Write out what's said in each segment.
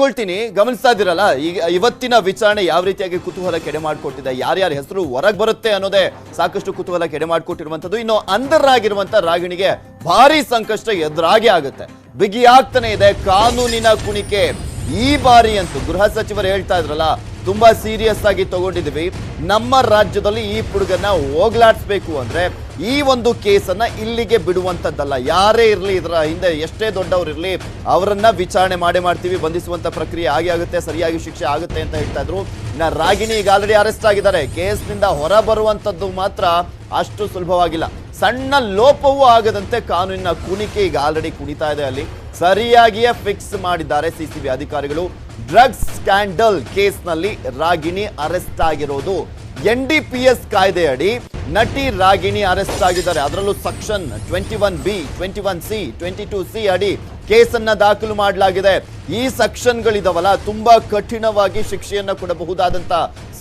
ಕೊಳ್ತೀನಿ ಗಮನಿಸ್ತಾ ಇದ್ದೀರಲ್ಲ, ಈಗ ಇವತ್ತಿನ ವಿಚಾರಣೆ ಯಾವ ರೀತಿಯಾಗಿ ಕುತೂಹಲ ಕೆಡೆ ಮಾಡಿಕೊಟ್ಟಿದೆ, ಯಾರ್ಯಾರ ಹೆಸರು ಹೊರಗೆ ಬರುತ್ತೆ ಅನ್ನೋದೇ ಸಾಕಷ್ಟು ಕುತೂಹಲ ಕೆಡೆ ಮಾಡಿಕೊಟ್ಟಿರುವಂಥದ್ದು. ಇನ್ನು ಅಂಧರಾಗಿರುವಂಥ ರಾಗಿಣಿಗೆ ಭಾರಿ ಸಂಕಷ್ಟ ಎದುರಾಗಿ ಆಗುತ್ತೆ. ಬಿಗಿಯಾಗ್ತಾನೆ ಇದೆ, ಕಾನೂನಿನ ಕುಣಿಕೆ ಈ ಬಾರಿ ಅಂತೂ. ಗೃಹ ಸಚಿವರು ಹೇಳ್ತಾ ಇದ್ರಲ್ಲ ತುಂಬಾ ಸೀರಿಯಸ್ ಆಗಿ ತಗೊಂಡಿದ್ವಿ ನಮ್ಮ ರಾಜ್ಯದಲ್ಲಿ ಈ ಹುಡುಗನ ಹೋಗ್ಲಾಡ್ಸ್ಬೇಕು ಅಂದ್ರೆ ಈ ಒಂದು ಕೇಸನ್ನ ಇಲ್ಲಿಗೆ ಬಿಡುವಂತದ್ದಲ್ಲ ಯಾರೇ ಇರಲಿ ಇದರ ಹಿಂದೆ ಎಷ್ಟೇ ದೊಡ್ಡವ್ರು ಇರಲಿ, ಅವರನ್ನ ವಿಚಾರಣೆ ಮಾಡೇ ಮಾಡ್ತೀವಿ ಬಂಧಿಸುವಂತ ಪ್ರಕ್ರಿಯೆ ಆಗಿ ಆಗುತ್ತೆ, ಸರಿಯಾಗಿ ಶಿಕ್ಷೆ ಆಗುತ್ತೆ ಅಂತ ಹೇಳ್ತಾ ಇದ್ರು. ಇನ್ನ ರಾಗಿಣಿ ಈಗ ಆಲ್ರೆಡಿ ಅರೆಸ್ಟ್ ಆಗಿದ್ದಾರೆ. ಕೇಸ್ನಿಂದ ಹೊರ ಬರುವಂತದ್ದು ಮಾತ್ರ ಅಷ್ಟು ಸುಲಭವಾಗಿಲ್ಲ. ಸಣ್ಣ ಲೋಪವೂ ಆಗದಂತೆ ಕಾನೂನಿನ ಕುಣಿಕೆ ಈಗ ಆಲ್ರೆಡಿ ಕುಣಿತಾ ಇದೆ ಅಲ್ಲಿ. ಸರಿಯಾಗಿಯೇ ಫಿಕ್ಸ್ ಮಾಡಿದ್ದಾರೆ ಸಿಸಿಬಿ ಅಧಿಕಾರಿಗಳು. ಡ್ರಗ್ಸ್ ಸ್ಕ್ಯಾಂಡಲ್ ಕೇಸ್ನಲ್ಲಿ ರಾಗಿಣಿ ಅರೆಸ್ಟ್ ಆಗಿರೋದು ಎನ್ ಡಿ ಪಿ ಎಸ್ ಕಾಯ್ದೆಯಡಿ. ನಟಿ ರಾಗಿಣಿ ಅರೆಸ್ಟ್ ಆಗಿದ್ದಾರೆ. ಅದರಲ್ಲೂ section twenty one B twenty one C twenty two C ಅಡಿ ಕೇಸನ್ನ ದಾಖಲು ಮಾಡಲಾಗಿದೆ. ಈ ಸೆಕ್ಷನ್ಗಳಿದಾವಲ್ಲ, ತುಂಬಾ ಕಠಿಣವಾಗಿ ಶಿಕ್ಷೆಯನ್ನ ಕೊಡಬಹುದಾದಂತ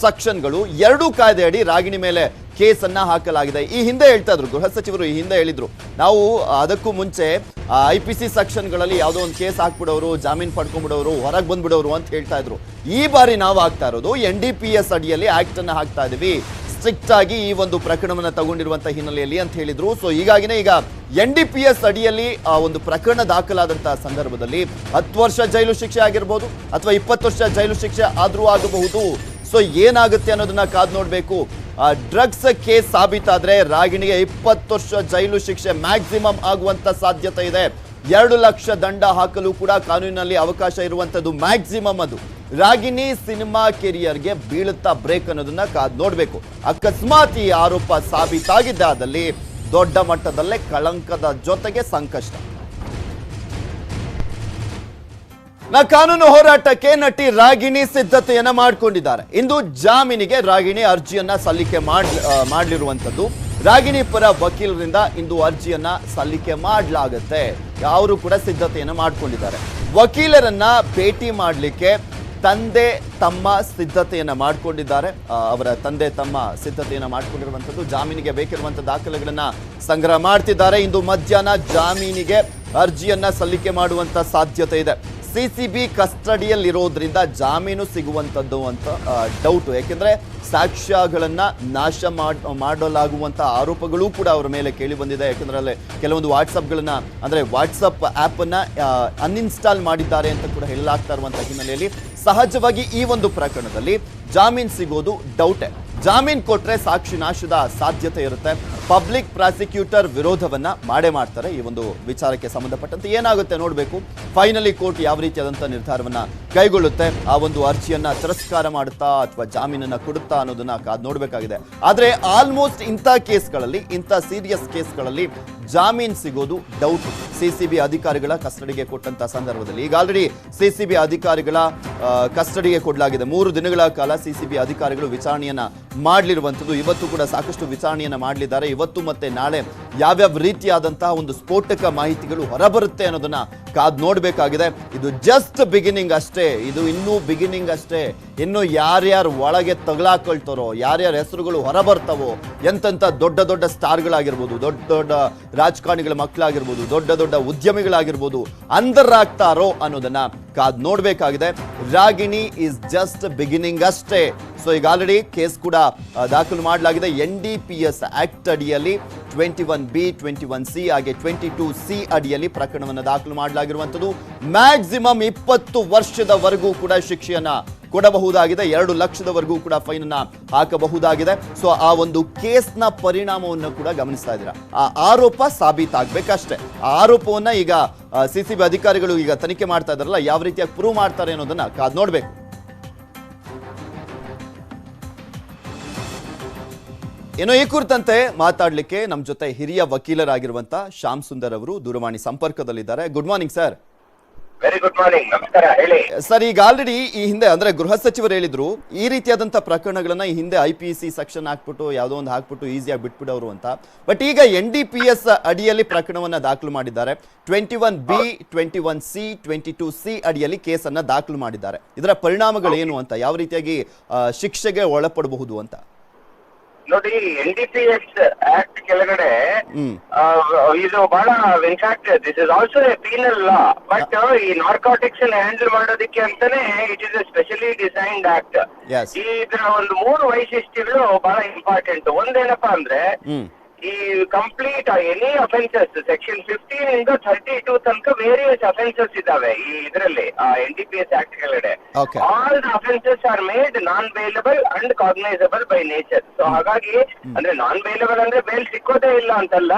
ಸೆಕ್ಷನ್ಗಳು. ಎರಡೂ ಕಾಯ್ದೆಯಡಿ ರಾಗಿಣಿ ಮೇಲೆ ಕೇಸನ್ನ ಹಾಕಲಾಗಿದೆ. ಈ ಹಿಂದೆ ಹೇಳ್ತಾ ಇದ್ರು, ಗೃಹ ಸಚಿವರು ಈ ಹಿಂದೆ ಹೇಳಿದ್ರು. ನಾವು ಅದಕ್ಕೂ ಮುಂಚೆ ಐ ಪಿ ಸಿ ಸೆಕ್ಷನ್ಗಳಲ್ಲಿ ಯಾವುದೋ ಒಂದು ಕೇಸ್ ಹಾಕ್ಬಿಡೋರು, ಜಾಮೀನ್ ಪಡ್ಕೊಂಡ್ಬಿಡೋರು, ಹೊರಗೆ ಬಂದ್ಬಿಡೋರು ಅಂತ ಹೇಳ್ತಾ ಇದ್ರು. ಈ ಬಾರಿ ನಾವು ಹಾಕ್ತಾ ಇರೋದು ಎನ್ ಡಿ ಪಿ ಎಸ್ ಅಡಿಯಲ್ಲಿ ಆಕ್ಟ್ ಅನ್ನ ಹಾಕ್ತಾ ಇದೀವಿ. ಸ್ಟ್ರಿಕ್ಟ್ ಆಗಿ ಈ ಒಂದು ಪ್ರಕರಣವನ್ನು ತಗೊಂಡಿರುವಂತ ಹಿನ್ನೆಲೆಯಲ್ಲಿ ಅಂತ ಹೇಳಿದ್ರು. ಸೊ ಹೀಗಾಗಿನೇ ಈಗ ಎನ್ ಡಿ ಪಿ ಎಸ್ ಅಡಿಯಲ್ಲಿ ಆ ಒಂದು ಪ್ರಕರಣ ದಾಖಲಾದಂತಹ ಸಂದರ್ಭದಲ್ಲಿ ಹತ್ತು ವರ್ಷ ಜೈಲು ಶಿಕ್ಷೆ ಆಗಿರ್ಬೋದು ಅಥವಾ ಇಪ್ಪತ್ತು ವರ್ಷ ಜೈಲು ಶಿಕ್ಷೆ ಆದರೂ ಆಗಬಹುದು. ಸೊ ಏನಾಗುತ್ತೆ ಅನ್ನೋದನ್ನ ಕಾದ್ ಆ ಡ್ರಗ್ಸ್ ಕೇಸ್ ಸಾಬೀತಾದ್ರೆ ರಾಗಿಣಿಗೆ ಇಪ್ಪತ್ತು ವರ್ಷ ಜೈಲು ಶಿಕ್ಷೆ ಮ್ಯಾಕ್ಸಿಮಮ್ ಆಗುವಂತ ಸಾಧ್ಯತೆ ಇದೆ. ಎರಡು ಲಕ್ಷ ದಂಡ ಹಾಕಲು ಕೂಡ ಕಾನೂನಿನಲ್ಲಿ ಅವಕಾಶ ಇರುವಂತದ್ದು ಮ್ಯಾಕ್ಸಿಮಮ್ ಅದು. ರಾಗಿಣಿ ಸಿನಿಮಾ ಕೆರಿಯರ್ಗೆ ಬೀಳುತ್ತಾ ಬ್ರೇಕ್ ಅನ್ನೋದನ್ನ ಕಾದ್ ನೋಡಬೇಕು. ಅಕಸ್ಮಾತ್ ಈ ಆರೋಪ ಸಾಬೀತಾಗಿದ್ದಾದಲ್ಲಿ ದೊಡ್ಡ ಮಟ್ಟದಲ್ಲೇ ಕಳಂಕದ ಜೊತೆಗೆ ಸಂಕಷ್ಟ. ನ ಕಾನೂನು ಹೋರಾಟಕ್ಕೆ ನಟಿ ರಾಗಿಣಿ ಸಿದ್ಧತೆಯನ್ನ ಮಾಡಿಕೊಂಡಿದ್ದಾರೆ. ಇಂದು ಜಾಮೀನಿಗೆ ರಾಗಿಣಿ ಅರ್ಜಿಯನ್ನ ಸಲ್ಲಿಕೆ ಮಾಡಲಿರುವಂತದ್ದು ರಾಗಿಣಿ ಪರ ವಕೀಲರಿಂದ ಇಂದು ಅರ್ಜಿಯನ್ನ ಸಲ್ಲಿಕೆ ಮಾಡಲಾಗುತ್ತೆ. ಅವರು ಕೂಡ ಸಿದ್ಧತೆಯನ್ನು ಮಾಡಿಕೊಂಡಿದ್ದಾರೆ. ವಕೀಲರನ್ನ ಭೇಟಿ ಮಾಡಲಿಕ್ಕೆ ತಂದೆ ತಮ್ಮ ಸಿದ್ಧತೆಯನ್ನು ಮಾಡಿಕೊಂಡಿದ್ದಾರೆ. ಅವರ ತಂದೆ ತಮ್ಮ ಸಿದ್ಧತೆಯನ್ನು ಮಾಡಿಕೊಂಡಿರುವಂಥದ್ದು, ಜಾಮೀನಿಗೆ ಬೇಕಿರುವಂಥ ದಾಖಲೆಗಳನ್ನು ಸಂಗ್ರಹ ಮಾಡ್ತಿದ್ದಾರೆ. ಇಂದು ಮಧ್ಯಾಹ್ನ ಜಾಮೀನಿಗೆ ಅರ್ಜಿಯನ್ನು ಸಲ್ಲಿಕೆ ಮಾಡುವಂಥ ಸಾಧ್ಯತೆ ಇದೆ. ಸಿ ಸಿ ಬಿ ಕಸ್ಟಡಿಯಲ್ಲಿರೋದ್ರಿಂದ ಜಾಮೀನು ಸಿಗುವಂಥದ್ದು ಅಂತ ಡೌಟು ಯಾಕೆಂದರೆ ಸಾಕ್ಷ್ಯಗಳನ್ನು ನಾಶ ಮಾಡಲಾಗುವಂಥ ಆರೋಪಗಳು ಕೂಡ ಅವರ ಮೇಲೆ ಕೇಳಿ ಬಂದಿದೆ. ಯಾಕೆಂದರೆ ಅಲ್ಲಿ ಕೆಲವೊಂದು ವಾಟ್ಸಪ್ಗಳನ್ನು, ಅಂದರೆ ವಾಟ್ಸಪ್ ಆ್ಯಪನ್ನು ಅನ್ಇನ್ಸ್ಟಾಲ್ ಮಾಡಿದ್ದಾರೆ ಅಂತ ಕೂಡ ಹೇಳಲಾಗ್ತಾ ಇರುವಂಥ ಹಿನ್ನೆಲೆಯಲ್ಲಿ ಸಹಜವಾಗಿ ಈ ಒಂದು ಪ್ರಕರಣದಲ್ಲಿ ಜಾಮೀನು ಸಿಗೋದು ಡೌಟೇ ಜಾಮೀನ್ ಕೊಟ್ಟರೆ ಸಾಕ್ಷಿ ನಾಶದ ಸಾಧ್ಯತೆ ಇರುತ್ತೆ. ಪಬ್ಲಿಕ್ ಪ್ರಾಸಿಕ್ಯೂಟರ್ ವಿರೋಧವನ್ನ ಮಾಡೇ ಮಾಡ್ತಾರೆ. ಈ ಒಂದು ವಿಚಾರಕ್ಕೆ ಸಂಬಂಧಪಟ್ಟಂತೆ ಏನಾಗುತ್ತೆ ನೋಡಬೇಕು. ಫೈನಲಿ ಕೋರ್ಟ್ ಯಾವ ರೀತಿಯಾದಂಥ ನಿರ್ಧಾರವನ್ನ ಕೈಗೊಳ್ಳುತ್ತೆ. ಆ ಒಂದು ಅರ್ಜಿಯನ್ನ ತಿರಸ್ಕಾರ ಮಾಡುತ್ತಾ ಅಥವಾ ಜಾಮೀನನ್ನ ಕೊಡುತ್ತಾ ಅನ್ನೋದನ್ನ ಕಾದ್ ನೋಡಬೇಕಾಗಿದೆ. ಆದ್ರೆ ಆಲ್ಮೋಸ್ಟ್ ಇಂಥ ಕೇಸ್ಗಳಲ್ಲಿ, ಇಂಥ ಸೀರಿಯಸ್ ಕೇಸ್ಗಳಲ್ಲಿ ಜಾಮೀನ್ ಸಿಗೋದು ಡೌಟ್ ಸಿಸಿಬಿ ಅಧಿಕಾರಿಗಳ ಕಸ್ಟಡಿಗೆ ಕೊಟ್ಟಂತ ಸಂದರ್ಭದಲ್ಲಿ. ಈಗ ಆಲ್ರೆಡಿ ಸಿಸಿಬಿ ಅಧಿಕಾರಿಗಳ ಕಸ್ಟಡಿಗೆ ಕೊಡಲಾಗಿದೆ. ಮೂರು ದಿನಗಳ ಕಾಲ ಸಿಸಿಬಿ ಅಧಿಕಾರಿಗಳು ವಿಚಾರಣೆಯನ್ನ ಮಾಡಲಿರುವಂಥದ್ದು. ಇವತ್ತು ಕೂಡ ಸಾಕಷ್ಟು ವಿಚಾರಣೆಯನ್ನು ಮಾಡಲಿದ್ದಾರೆ. ಇವತ್ತು ಮತ್ತೆ ನಾಳೆ ಯಾವ್ಯಾವ ರೀತಿಯಾದಂತಹ ಒಂದು ಸ್ಫೋಟಕ ಮಾಹಿತಿಗಳು ಹೊರಬರುತ್ತೆ ಅನ್ನೋದನ್ನ ಕಾದ್ ನೋಡಬೇಕಾಗಿದೆ. ಇದು ಜಸ್ಟ್ ಬಿಗಿನಿಂಗ್ ಅಷ್ಟೇ. ಇದು ಇನ್ನೂ ಬಿಗಿನಿಂಗ್ ಅಷ್ಟೇ. ಇನ್ನು ಯಾರ್ಯಾರು ಒಳಗೆ ತಗಲಾಕೊಳ್ತಾರೋ, ಯಾರ್ಯಾರ ಹೆಸರುಗಳು ಹೊರಬರ್ತಾವೋ, ಎಂತೆಂಥ ದೊಡ್ಡ ದೊಡ್ಡ ಸ್ಟಾರ್ಗಳಾಗಿರ್ಬೋದು, ದೊಡ್ಡ ದೊಡ್ಡ ರಾಜಕಾರಣಿಗಳ ಮಕ್ಕಳಾಗಿರ್ಬೋದು, ದೊಡ್ಡ ದೊಡ್ಡ ಉದ್ಯಮಿಗಳಾಗಿರ್ಬೋದು ಅಂದರಾಗ್ತಾರೋ ಅನ್ನೋದನ್ನ ಕಾದ್ ನೋಡಬೇಕಾಗಿದೆ. ರಾಗಿಣಿ ಇಸ್ ಜಸ್ಟ್ ಬಿಗಿನಿಂಗ್ ಅಷ್ಟೇ. ಸೊ ಈಗ ಆಲ್ರೆಡಿ ಕೇಸ್ ಕೂಡ ದಾಖಲು ಮಾಡಲಾಗಿದೆ. N D P S act ಅಡಿಯಲ್ಲಿ twenty one B twenty one C, ಹಾಗೆ ಟ್ವೆಂಟಿ ಟು ಸಿ ಅಡಿಯಲ್ಲಿ ಪ್ರಕರಣವನ್ನು ದಾಖಲು ಮಾಡಲಾಗಿರುವಂಥದ್ದು. ಮ್ಯಾಕ್ಸಿಮಮ್ ಇಪ್ಪತ್ತು ವರ್ಷದವರೆಗೂ ಕೂಡ ಶಿಕ್ಷೆಯನ್ನ ಕೊಡಬಹುದಾಗಿದೆ. ಎರಡು ಲಕ್ಷದವರೆಗೂ ಕೂಡ ಫೈನ್ ಅನ್ನ ಹಾಕಬಹುದಾಗಿದೆ. ಸೊ ಆ ಒಂದು ಕೇಸ್ನ ಪರಿಣಾಮವನ್ನು ಕೂಡ ಗಮನಿಸ್ತಾ ಇದ್ದೀರಾ? ಆ ಆರೋಪ ಸಾಬೀತಾಗಬೇಕಷ್ಟೇ. ಆ ಆರೋಪವನ್ನ ಈಗ ಸಿ ಸಿ ಬಿ ಅಧಿಕಾರಿಗಳು ಈಗ ತನಿಖೆ ಮಾಡ್ತಾ ಇದಾರಲ್ಲ ಯಾವ ರೀತಿಯಾಗಿ ಪ್ರೂವ್ ಮಾಡ್ತಾರೆ ಅನ್ನೋದನ್ನ ಕಾದ್ ನೋಡ್ಬೇಕು. ಏನೋ ಈ ಕುರಿತಂತೆ ಮಾತಾಡಲಿಕ್ಕೆ ನಮ್ಮ ಜೊತೆ ಹಿರಿಯ ವಕೀಲರಾಗಿರುವಂತ ಶ್ಯಾಮ್ ಸುಂದರ್ ಅವರು ದೂರವಾಣಿ ಸಂಪರ್ಕದಲ್ಲಿದ್ದಾರೆ. Good morning sir very good morning ನಮಸ್ಕಾರ ಹೇಳಿ. ಸರ್ ಈಗ ಆಲ್ರೆಡಿ ಈ ಹಿಂದೆ ಅಂದ್ರೆ ಗೃಹ ಸಚಿವರು ಹೇಳಿದ್ರು ಈ ರೀತಿಯಾದಂತ ಪ್ರಕರಣಗಳನ್ನ ಈ ಹಿಂದೆ ಐ ಪಿ ಸಿ ಸೆಕ್ಷನ್ ಹಾಕ್ಬಿಟ್ಟು ಯಾವುದೋ ಒಂದು ಹಾಕ್ಬಿಟ್ಟು ಈಸಿಯಾಗಿ ಬಿಟ್ಬಿಡೋರು ಅಂತ. ಬಟ್ ಈಗ ಎನ್ ಡಿ ಪಿ ಎಸ್ ಅಡಿಯಲ್ಲಿ ಪ್ರಕರಣವನ್ನ ದಾಖಲು ಮಾಡಿದ್ದಾರೆ. Twenty one B twenty one C twenty two C ಅಡಿಯಲ್ಲಿ ಕೇಸನ್ನ ದಾಖಲು ಮಾಡಿದ್ದಾರೆ. ಇದರ ಪರಿಣಾಮಗಳೇನು ಅಂತ ಯಾವ ರೀತಿಯಾಗಿ ಶಿಕ್ಷೆಗೆ ಒಳಪಡಬಹುದು ಅಂತ? ನೋಡಿ N D P S act ಕೆಳಗಡೆ ಇದು ಬಹಳ in fact this is also a penal law but ಈ ನಾರ್ಕಾಟಿಕ್ಸ್ ಹ್ಯಾಂಡಲ್ ಮಾಡೋದಕ್ಕೆ ಅಂತಾನೆ it is a specially designed act ಇದರ ಒಂದು ಮೂರು ವೈಶಿಷ್ಟ್ಯಗಳು ಬಹಳ ಇಂಪಾರ್ಟೆಂಟ್ ಒಂದೇನಪ್ಪಾ ಅಂದ್ರೆ ಈ complete any offences section fifteen ಇಂದ ಥರ್ಟಿ ಟೂ ತನಕ ವೇರಿಯಸ್ ಅಫೆನ್ಸಸ್ ಇದಾವೆ ಈ ಇದರಲ್ಲಿ N D P S act ಕೆಳಗಡೆ all the offences are made non bailable and cognisable by nature so ಹಾಗಾಗಿ ಅಂದ್ರೆ ನಾನ್ ಬೇಲಬಲ್ ಅಂದ್ರೆ ಬೇಲ್ ಸಿಕ್ಕೋದೇ ಇಲ್ಲ ಅಂತಲ್ಲ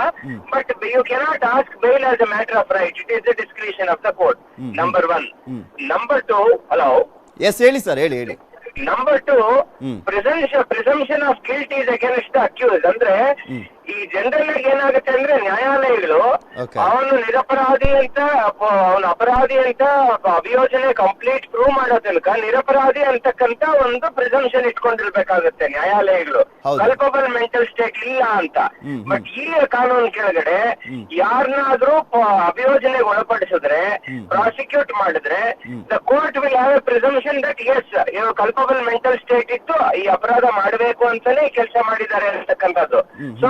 but you cannot ask bail as a matter of right it is the discretion of the court number one number two hello yes ಹೇಳಿ sir ಹೇಳಿ ಹೇಳಿ. Number two. Presumption of guilt is against accused ಅಂದ್ರೆ ಈ general ಆಗಿ ಏನಾಗುತ್ತೆ ಅಂದ್ರೆ ನ್ಯಾಯಾಲಯಗಳು Okay. ಅವನು ನಿರಪರಾಧಿ ಅಂತ ಅವನು ಅಪರಾಧಿ ಅಂತ ಅಭಿಯೋಜನೆ ಕಂಪ್ಲೀಟ್ ಪ್ರೂವ್ ಮಾಡೋ ತನಕ ನಿರಪರಾಧಿ ಅಂತಕ್ಕಂತ ಒಂದು ಪ್ರಿಸಂಪ್ಷನ್ ಇಟ್ಕೊಂಡಿರ್ಬೇಕಾಗುತ್ತೆ ನ್ಯಾಯಾಲಯಗಳು. ಹೌದು. ಕಲ್ಪಬಲ್ ಮೆಂಟಲ್ ಸ್ಟೇಟ್ ಇಲ್ಲ ಅಂತ. ಹ್ಮ್, ಬಟ್ ಈ ಕಾನೂನು ಕೆಳಗಡೆ ಯಾರನ್ನಾದ್ರೂ ಅಭಿಯೋಜನೆಗೆ ಒಳಪಡಿಸಿದ್ರೆ ಪ್ರಾಸಿಕ್ಯೂಟ್ ಮಾಡಿದ್ರೆ the court will have a presumption that as ಇವರು ಕಲ್ಪಬಲ್ ಮೆಂಟಲ್ ಸ್ಟೇಟ್ ಇತ್ತು ಈ ಅಪರಾಧ ಮಾಡಬೇಕು ಅಂತಾನೆ ಕೆಲಸ ಮಾಡಿದ್ದಾರೆ ಅಂತಕ್ಕಂಥದ್ದು. So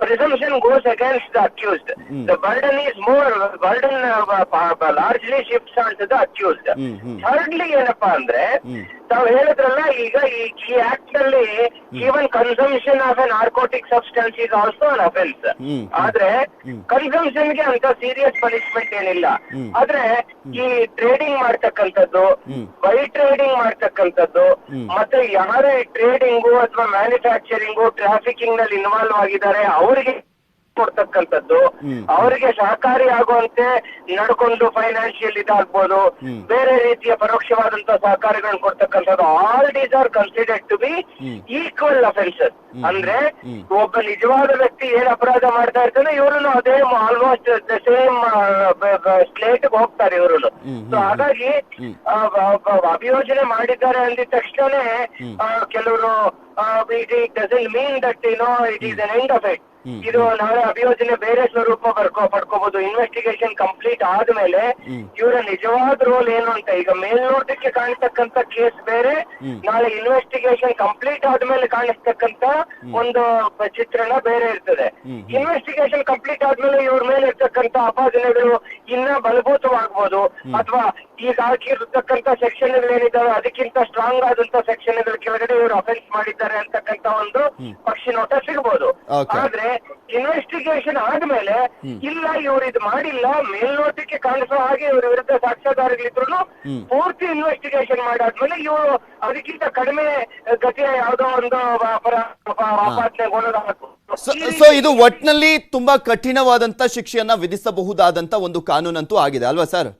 presumption goes goes the the the burden is more burden largely shifts on to the accused hmm, hmm. Thirdly ಏನಪ್ಪಾ ಅಂದ್ರೆ ತಾವು ಹೇಳಿದ್ರಲ್ಲ ಈಗ ಈ ಆಕ್ಟ್ನಲ್ಲಿ even consumption of an narcotic substance is also an offence. ಆದ್ರೆ ಕನ್ಸಂಪ್ಷನ್ಗೆ ಅಂತ ಸೀರಿಯಸ್ ಪನಿಷ್ಮೆಂಟ್ ಏನಿಲ್ಲ. ಆದ್ರೆ ಈ ಟ್ರೇಡಿಂಗ್ ಮಾಡ್ತಕ್ಕಂಥದ್ದು ಬೈ ಟ್ರೇಡಿಂಗ್ ಮಾಡ್ತಕ್ಕಂಥದ್ದು ಮತ್ತೆ ಯಾರೇ ಟ್ರೇಡಿಂಗು ಅಥವಾ ಮ್ಯಾನುಫ್ಯಾಕ್ಚರಿಂಗು ಟ್ರಾಫಿಕಿಂಗ್ನಲ್ಲಿ ಇನ್ವಾಲ್ವ್ ಆಗಿದ್ದಾರೆ ಅವರಿಗೆ ಕೊಡ್ತಕ್ಕಂಥದ್ದು. ಅವರಿಗೆ ಸಹಕಾರಿ ಆಗುವಂತೆ ನಡ್ಕೊಂಡು ಫೈನಾನ್ಷಿಯಲ್ ಇದಾಗ್ಬೋದು ಬೇರೆ ರೀತಿಯ ಪರೋಕ್ಷವಾದಂತ ಸಹಕಾರಿಗಳನ್ನು ಕೊಡ್ತಕ್ಕಂಥದ್ದು all these are considered to be equal offences ಅಂದ್ರೆ ಒಬ್ಬ ನಿಜವಾದ ವ್ಯಕ್ತಿ ಏನ್ ಅಪರಾಧ ಮಾಡ್ತಾ ಇರ್ತಾನೆ ಇವರು ಅದೇ ಆಲ್ಮೋಸ್ಟ್ ದ ಸೇಮ್ ಸ್ಲೇಟ್ ಹೋಗ್ತಾರೆ ಇವರು ಸೊ ಹಾಗಾಗಿ ಅಭಿಯೋಜನೆ ಮಾಡಿದ್ದಾರೆ ಅಂದಿದ ತಕ್ಷಣನೇ ಕೆಲವರು it doesn't mean that no it is an end of it ಇದು ನಾಳೆ ಅಭಿಯೋಜನೆ ಬೇರೆ ಸ್ವರೂಪ ಬರ್ಕೋ ಪಡ್ಕೋಬಹುದು ಇನ್ವೆಸ್ಟಿಗೇಷನ್ ಕಂಪ್ಲೀಟ್ ಆದ್ಮೇಲೆ ಇವರ ನಿಜವಾದ ರೋಲ್ ಏನು ಅಂತ ಈಗ ಮೇಲ್ನೋಟಕ್ಕೆ ಕಾಣಿಸ್ತಕ್ಕಂತ ಕೇಸ್ ಬೇರೆ ನಾಳೆ ಇನ್ವೆಸ್ಟಿಗೇಷನ್ ಕಂಪ್ಲೀಟ್ ಆದ್ಮೇಲೆ ಕಾಣಿಸ್ತಕ್ಕಂತ ಒಂದು ಚಿತ್ರಣ ಬೇರೆ ಇರ್ತದೆ. ಇನ್ವೆಸ್ಟಿಗೇಷನ್ ಕಂಪ್ಲೀಟ್ ಆದ್ಮೇಲೆ ಇವ್ರ ಮೇಲೆ ಇರ್ತಕ್ಕಂತ ಅಪಾದನೆಗಳು ಇನ್ನ ಬಲಭೂತವಾಗ್ಬೋದು. ಅಥವಾ ಈಗ ಹಾಕಿರ್ತಕ್ಕಂತ ಸೆಕ್ಷನ್ ಏನಿದಾವೆ ಅದಕ್ಕಿಂತ ಸ್ಟ್ರಾಂಗ್ ಆದಂತ ಸೆಕ್ಷನ್ ಕೆಳಗಡೆ ಇವರು ಅಫೆನ್ಸ್ ಮಾಡಿದ್ದಾರೆ ಅಂತಕ್ಕಂತ ಒಂದು ಪಕ್ಷಿ ನೋಟ ಸಿಗ್ಬೋದು. Okay. ಆದ್ರೆ ಇನ್ವೆಸ್ಟಿಗೇಷನ್ ಆದ್ಮೇಲೆ ಇಲ್ಲ ಇವ್ರು ಇದು ಮಾಡಿಲ್ಲ ಮೇಲ್ನೋಟಕ್ಕೆ ಕಾಣಿಸೋ ಹಾಗೆ ಇವ್ರ ವಿರುದ್ಧ ಸಾಕ್ಷ್ಯಾಧಾರಗಳಿದ್ರು ಪೂರ್ತಿ ಇನ್ವೆಸ್ಟಿಗೇಷನ್ ಮಾಡಾದ್ಮೇಲೆ ಇವರು ಅದಕ್ಕಿಂತ ಕಡಿಮೆ ಗತಿಯ ಯಾವುದೋ ಒಂದು. ಸೊ- ಇದು ಒಟ್ನಲ್ಲಿ ತುಂಬಾ ಕಠಿಣವಾದಂತ ಶಿಕ್ಷೆಯನ್ನ ವಿಧಿಸಬಹುದಾದಂತ ಒಂದು ಕಾನೂನಂತೂ ಆಗಿದೆ ಅಲ್ವಾ ಸರ್?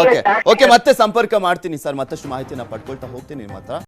ಓಕೆ ಓಕೆ ಮತ್ತೆ ಸಂಪರ್ಕ ಮಾಡ್ತೀನಿ ಸರ್ ಮತ್ತಷ್ಟು ಮಾಹಿತಿನ ಪಡ್ಕೊಳ್ತಾ ಹೋಗ್ತೀನಿ ನಿಮ್ಮ ಹತ್ರ.